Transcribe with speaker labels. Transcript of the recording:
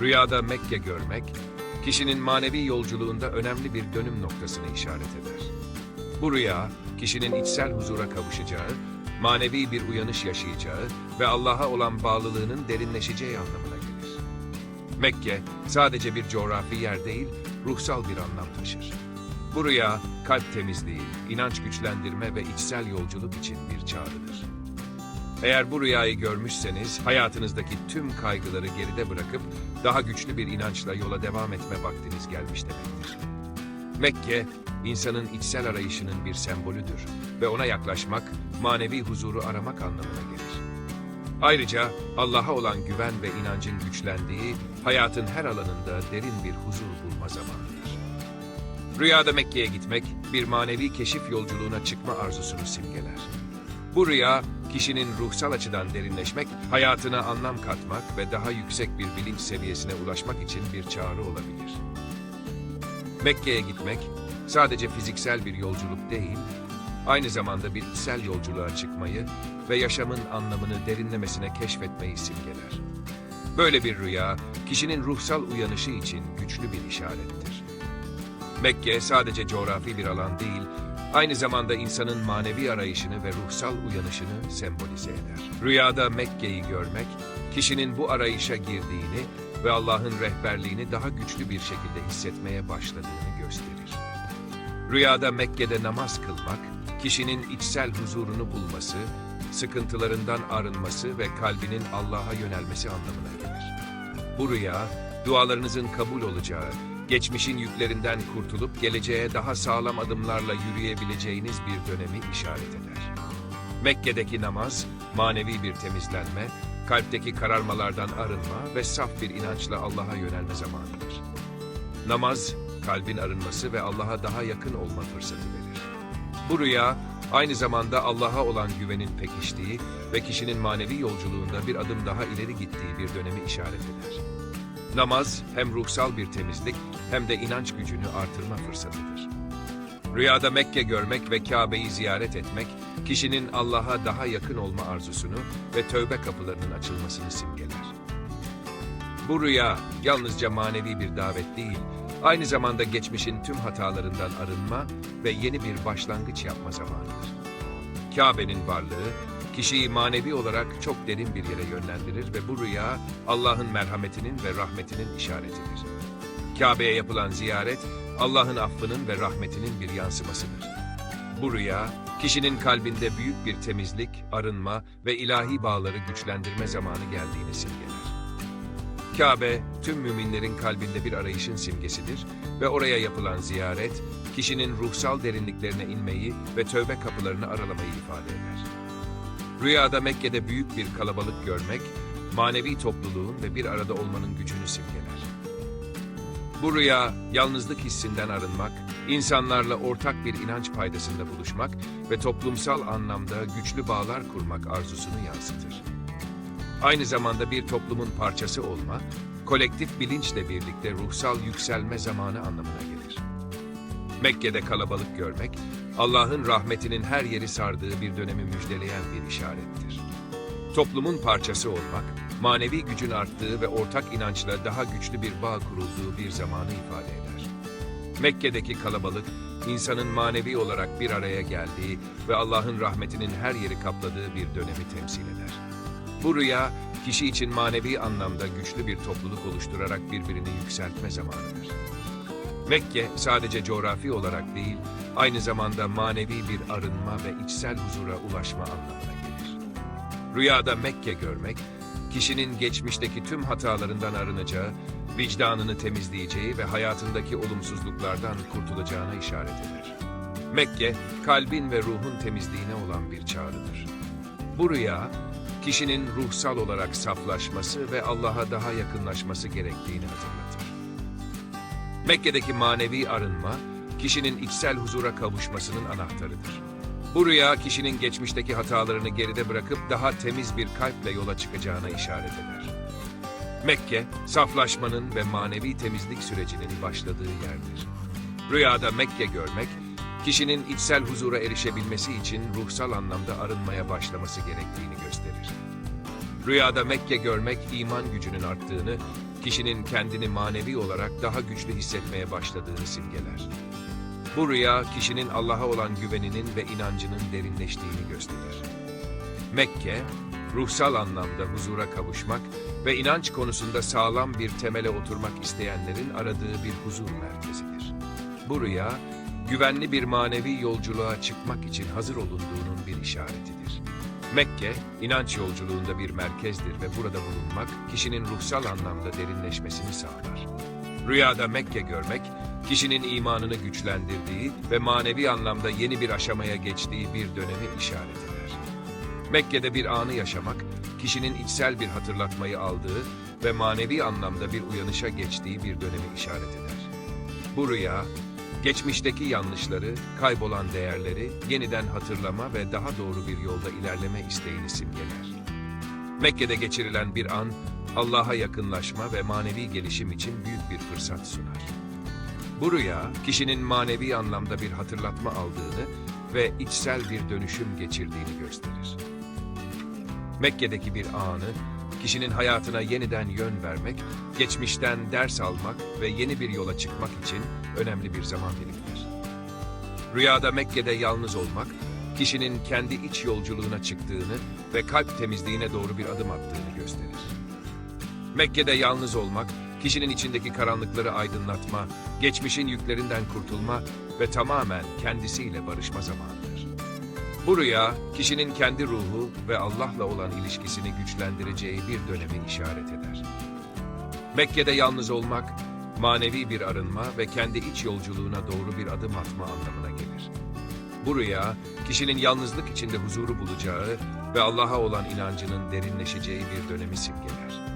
Speaker 1: Rüyada Mekke görmek, kişinin manevi yolculuğunda önemli bir dönüm noktasını işaret eder. Bu rüya, kişinin içsel huzura kavuşacağı, manevi bir uyanış yaşayacağı ve Allah'a olan bağlılığının derinleşeceği anlamına gelir. Mekke, sadece bir coğrafi yer değil, ruhsal bir anlam taşır. Bu rüya, kalp temizliği, inanç güçlendirme ve içsel yolculuk için bir çağrıdır. Eğer bu rüyayı görmüşseniz, hayatınızdaki tüm kaygıları geride bırakıp daha güçlü bir inançla yola devam etme vaktiniz gelmiş demektir. Mekke, insanın içsel arayışının bir sembolüdür ve ona yaklaşmak, manevi huzuru aramak anlamına gelir. Ayrıca Allah'a olan güven ve inancın güçlendiği, hayatın her alanında derin bir huzur bulma zamanıdır. Rüyada Mekke'ye gitmek, bir manevi keşif yolculuğuna çıkma arzusunu simgeler. Bu rüya, kişinin ruhsal açıdan derinleşmek, hayatına anlam katmak ve daha yüksek bir bilinç seviyesine ulaşmak için bir çağrı olabilir. Mekke'ye gitmek, sadece fiziksel bir yolculuk değil, aynı zamanda bir içsel yolculuğa çıkmayı ve yaşamın anlamını derinlemesine keşfetmeyi simgeler. Böyle bir rüya, kişinin ruhsal uyanışı için güçlü bir işarettir. Mekke sadece coğrafi bir alan değil, aynı zamanda insanın manevi arayışını ve ruhsal uyanışını sembolize eder. Rüyada Mekke'yi görmek, kişinin bu arayışa girdiğini ve Allah'ın rehberliğini daha güçlü bir şekilde hissetmeye başladığını gösterir. Rüyada Mekke'de namaz kılmak, kişinin içsel huzurunu bulması, sıkıntılarından arınması ve kalbinin Allah'a yönelmesi anlamına gelir. Bu rüya, dualarınızın kabul olacağı, geçmişin yüklerinden kurtulup geleceğe daha sağlam adımlarla yürüyebileceğiniz bir dönemi işaret eder. Mekke'deki namaz, manevi bir temizlenme, kalpteki kararmalardan arınma ve saf bir inançla Allah'a yönelme zamanıdır. Namaz, kalbin arınması ve Allah'a daha yakın olma fırsatı verir. Bu rüya, aynı zamanda Allah'a olan güvenin pekiştiği ve kişinin manevi yolculuğunda bir adım daha ileri gittiği bir dönemi işaret eder. Namaz hem ruhsal bir temizlik hem de inanç gücünü artırma fırsatıdır. Rüyada Mekke görmek ve Kabe'yi ziyaret etmek, kişinin Allah'a daha yakın olma arzusunu ve tövbe kapılarının açılmasını simgeler. Bu rüya yalnızca manevi bir davet değil, aynı zamanda geçmişin tüm hatalarından arınma ve yeni bir başlangıç yapma zamanıdır. Kabe'nin varlığı, kişiyi manevi olarak çok derin bir yere yönlendirir ve bu rüya Allah'ın merhametinin ve rahmetinin işaretidir. Kabe'ye yapılan ziyaret, Allah'ın affının ve rahmetinin bir yansımasıdır. Bu rüya, kişinin kalbinde büyük bir temizlik, arınma ve ilahi bağları güçlendirme zamanı geldiğini simgeler. Kabe, tüm müminlerin kalbinde bir arayışın simgesidir ve oraya yapılan ziyaret, kişinin ruhsal derinliklerine inmeyi ve tövbe kapılarını aralamayı ifade eder. Rüyada Mekke'de büyük bir kalabalık görmek, manevi topluluğun ve bir arada olmanın gücünü simgeler. Bu rüya, yalnızlık hissinden arınmak, insanlarla ortak bir inanç paydasında buluşmak ve toplumsal anlamda güçlü bağlar kurmak arzusunu yansıtır. Aynı zamanda bir toplumun parçası olma, kolektif bilinçle birlikte ruhsal yükselme zamanı anlamına gelir. Mekke'de kalabalık görmek, Allah'ın rahmetinin her yeri sardığı bir dönemi müjdeleyen bir işarettir. Toplumun parçası olmak, manevi gücün arttığı ve ortak inançla daha güçlü bir bağ kurulduğu bir zamanı ifade eder. Mekke'deki kalabalık, insanın manevi olarak bir araya geldiği ve Allah'ın rahmetinin her yeri kapladığı bir dönemi temsil eder. Bu rüya, kişi için manevi anlamda güçlü bir topluluk oluşturarak birbirini yükseltme zamanıdır. Mekke sadece coğrafi olarak değil, aynı zamanda manevi bir arınma ve içsel huzura ulaşma anlamına gelir. Rüyada Mekke görmek, kişinin geçmişteki tüm hatalarından arınacağı, vicdanını temizleyeceği ve hayatındaki olumsuzluklardan kurtulacağına işaret eder. Mekke, kalbin ve ruhun temizliğine olan bir çağrıdır. Bu rüya, kişinin ruhsal olarak saflaşması ve Allah'a daha yakınlaşması gerektiğini hatırlatır. Mekke'deki manevi arınma, kişinin içsel huzura kavuşmasının anahtarıdır. Bu rüya kişinin geçmişteki hatalarını geride bırakıp daha temiz bir kalple yola çıkacağına işaret eder. Mekke, saflaşmanın ve manevi temizlik sürecinin başladığı yerdir. Rüyada Mekke görmek, kişinin içsel huzura erişebilmesi için ruhsal anlamda arınmaya başlaması gerektiğini gösterir. Rüyada Mekke görmek iman gücünün arttığını, kişinin kendini manevi olarak daha güçlü hissetmeye başladığını simgeler. Bu rüya kişinin Allah'a olan güveninin ve inancının derinleştiğini gösterir. Mekke, ruhsal anlamda huzura kavuşmak ve inanç konusunda sağlam bir temele oturmak isteyenlerin aradığı bir huzur merkezidir. Bu rüya, güvenli bir manevi yolculuğa çıkmak için hazır olunduğunun bir işaretidir. Mekke, inanç yolculuğunda bir merkezdir ve burada bulunmak, kişinin ruhsal anlamda derinleşmesini sağlar. Rüyada Mekke görmek, kişinin imanını güçlendirdiği ve manevi anlamda yeni bir aşamaya geçtiği bir dönemi işaret eder. Mekke'de bir anı yaşamak, kişinin içsel bir hatırlatmayı aldığı ve manevi anlamda bir uyanışa geçtiği bir dönemi işaret eder. Bu rüya, geçmişteki yanlışları, kaybolan değerleri yeniden hatırlama ve daha doğru bir yolda ilerleme isteğini simgeler. Mekke'de geçirilen bir an, Allah'a yakınlaşma ve manevi gelişim için büyük bir fırsat sunar. Bu rüya, kişinin manevi anlamda bir hatırlatma aldığını ve içsel bir dönüşüm geçirdiğini gösterir. Mekke'deki bir anı, kişinin hayatına yeniden yön vermek, geçmişten ders almak ve yeni bir yola çıkmak için önemli bir zaman dilimidir. Rüyada Mekke'de yalnız olmak, kişinin kendi iç yolculuğuna çıktığını ve kalp temizliğine doğru bir adım attığını gösterir. Mekke'de yalnız olmak, kişinin içindeki karanlıkları aydınlatma, geçmişin yüklerinden kurtulma ve tamamen kendisiyle barışma zamanıdır. Bu rüya, kişinin kendi ruhu ve Allah'la olan ilişkisini güçlendireceği bir dönemi işaret eder. Mekke'de yalnız olmak, manevi bir arınma ve kendi iç yolculuğuna doğru bir adım atma anlamına gelir. Bu rüya, kişinin yalnızlık içinde huzuru bulacağı ve Allah'a olan inancının derinleşeceği bir dönemi simgeler.